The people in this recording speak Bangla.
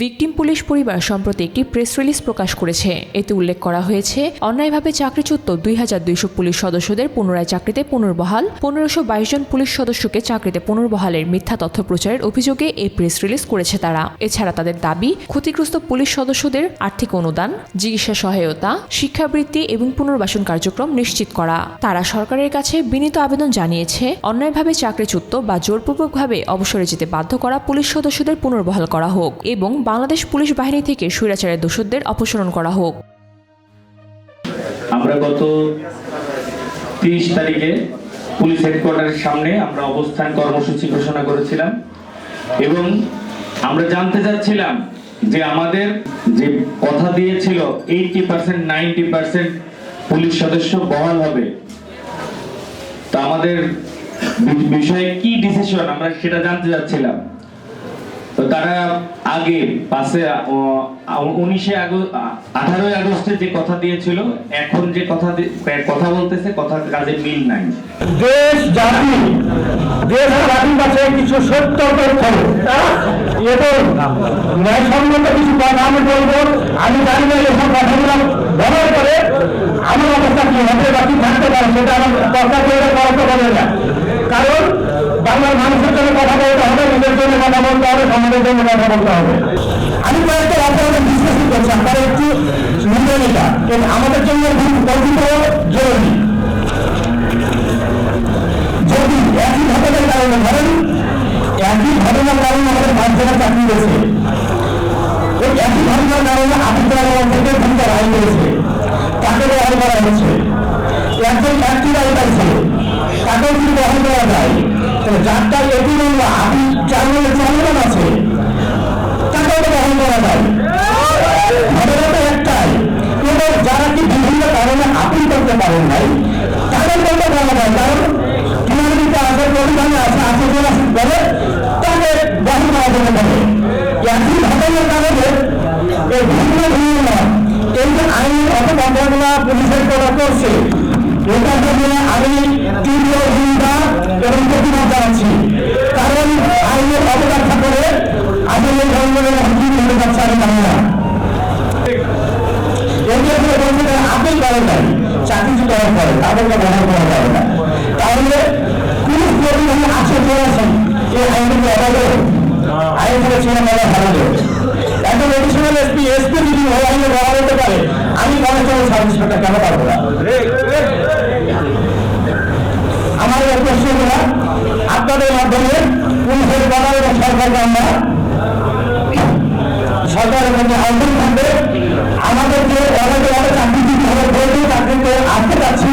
ভিকটিম পুলিশ পরিবার সম্প্রতি একটি প্রেস রিলিজ প্রকাশ করেছে। এতে উল্লেখ করা হয়েছে, অন্যায়ভাবে চাকরিচ্যুত দুই হাজার দুইশো পুলিশ সদস্যদের পুনরায় চাকরিতে পুনর্বহাল, পনেরোশো বাইশ জন পুলিশ সদস্যকে চাকরিতে পুনর্বহালের মিথ্যা তথ্য প্রচারের অভিযোগে এই প্রেস রিলিজ করেছে তারা। এছাড়া তাদের দাবি, ক্ষতিগ্রস্ত পুলিশ সদস্যদের আর্থিক অনুদান, চিকিৎসা সহায়তা, শিক্ষাবৃত্তি এবং পুনর্বাসন কার্যক্রম নিশ্চিত করা। তারা সরকারের কাছে বিনীত আবেদন জানিয়েছে, অন্যায়ভাবে চাকরিচ্যুত বা জোরপূর্বকভাবে অবসরে যেতে বাধ্য করা পুলিশ সদস্যদের পুনর্বহাল করা হোক এবং বাংলাদেশ পুলিশ বাহিনী থেকে স্বৈরাচারের দোষদের অপসারণ করা হোক। আমরা গত তিরিশ তারিখে পুলিশ হেডকোয়ার্টারের সামনে আমরা অবস্থান কর্মসূচি ঘোষণা করেছিলাম এবং আমরা জানতে চাচ্ছিলাম যে আমাদের যে কথা দিয়েছিল eighty percent, ninety percent police সদস্য বহাল হবে, তা আমাদের বিষয়ে কি ডিসিশন আমরা সেটা জানতে চাচ্ছিলাম। তো তারা আগে পাশে উনিশে আঠারোই আগস্টে যে কথা দিয়েছিল, এখন যে কথা কথা বলতেছে, কথার কাজে মিল নাই। দেশ, জাতি, দেশ জাতির কাছে কিছু সত্য তথ্য। এবং ন্যায়সঙ্গত কিছু কথা আমি বলব। আমি জানি না এসব কথাগুলো ব্যবহার করে আমার অবস্থা কি হবে বা কি থাকতে পারে, সেটা আমার দরকার করে পারে না কারণ বাংলার মানুষের জন্য কথা বলতে হবে নিজের জন্য কথা বলতে হবে সমাজের জন্য কথা বলতে হবে। আমি কয়েকটা অপরাধে বিশ্লেষণ করছি, আপনারা একটু নিবেন এটা আমাদের জন্য গর্বিত জরুরি। যদি একই ঘটনার কারণে ধরেন একই ঘটনার কারণে আমাদের পাঁচ জনের চাকরি হয়েছে ওই একই ঘটনার কারণে আপিল থেকে ভূমিকা রায় হয়েছে তাকে বহাল করা হচ্ছে। একজন একটি রায় পাইছে। তাকেও কি বহাল করা যায় যারটা এটি মামলা আপিল চালানো আছে। বন্ধগুলা পুলিশের করা করছে। এটার জন্য আমি তীব্র ভূমিকা এবং প্রতিবাদ জানাচ্ছি। কারণ আইনের অবকাঠা করে আসলে ধরনের হুমকি হতে যাচ্ছে আমি জানি না। করে বলছে তারা আমি পারমিশনটা কেন পাবো না? আমাদের প্রশ্নগুলা আপনাদের মাধ্যমে পুলিশের দ্বারা এবং সরকারকে আমরা সরকারের মধ্যে আন্দোলন থাকবে। আমাদেরকে অনেকে অনেক চাকরি দিতে হবে বলতে চাকরিতে আসতে পারছি